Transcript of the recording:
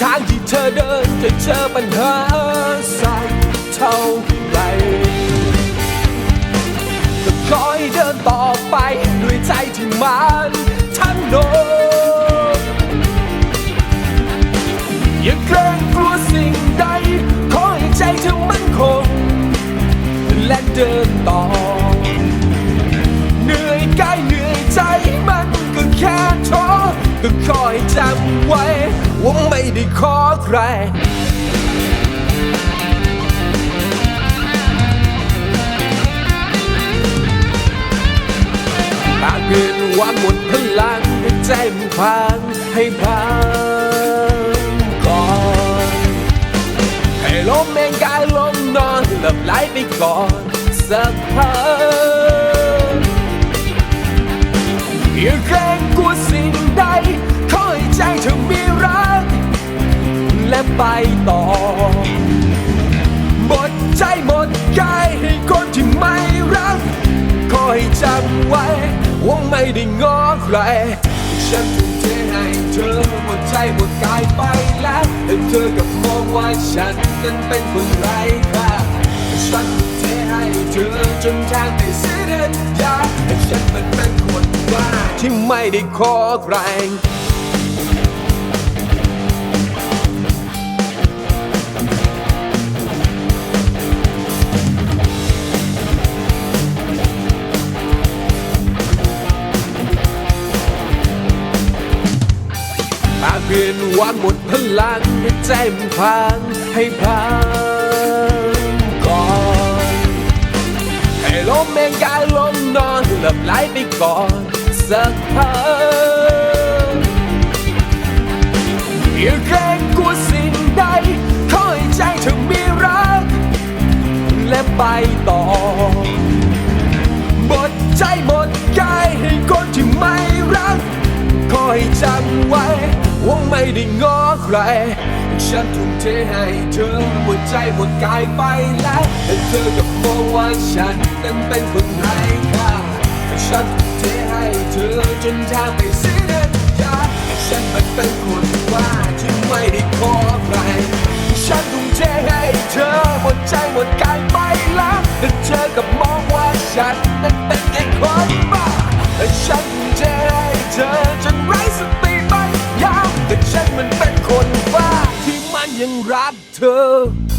ทางที่เธอเดินจะเจอปัญหาสักเท่าไหรก็คอยเดินต่อไปด้วยใจที่มันทั้งโนอย่าเกรงกลัวสิ่งใด ขอให้ใจเธอมั่นคงและเดิน ใครหากเกินว่าหมดพลังให้ใจมันพังให้พังก่อนให้ลมเองกายลมนอนหลับไหลไปก่อนสักพักอย่าเกร และไปต่อ หมดใจหมดกายให้คนที่ไม่รักขอให้จำไว้ว่าไม่ได้ง้อใคร ฉันทุ่มเทให้เธอหมดใจหมดกายไปแล้วแต่เธอกับมองว่าฉันนั้นเป็นคนไร้ค่าฉันทุ่มเทให้เธอจนทางไปเสียดินยาแต่ฉันมันเป็นคนบ้าที่ไม่ได้ขอใคร เปลี่ยนวันหมดพลังให้ใจมันพังให้พังก่อนให้ลมเองกายลมนอนหลับไหลไปก่อนสักพักอย่าเกรงกลัวสิ่งใดขอให้ใจเธอมีรักและไปต่อ ไม่ได้ง้อใคร ฉันทุ่มเทให้เธอหมดใจหมดกายไปแล้วแต่เธอกับมองว่าฉันนั้นเป็นคนไร้ค่าฉันทุ่มเทให้เธอจนทางไปเสียดินยาฉันมันเป็นคนว่าที่ไม่ได้ขอใคร ฉันทุ่มเทให้เธอหมดใจหมดกายไปแล้วแต่เธอกับ ยังรักเธอ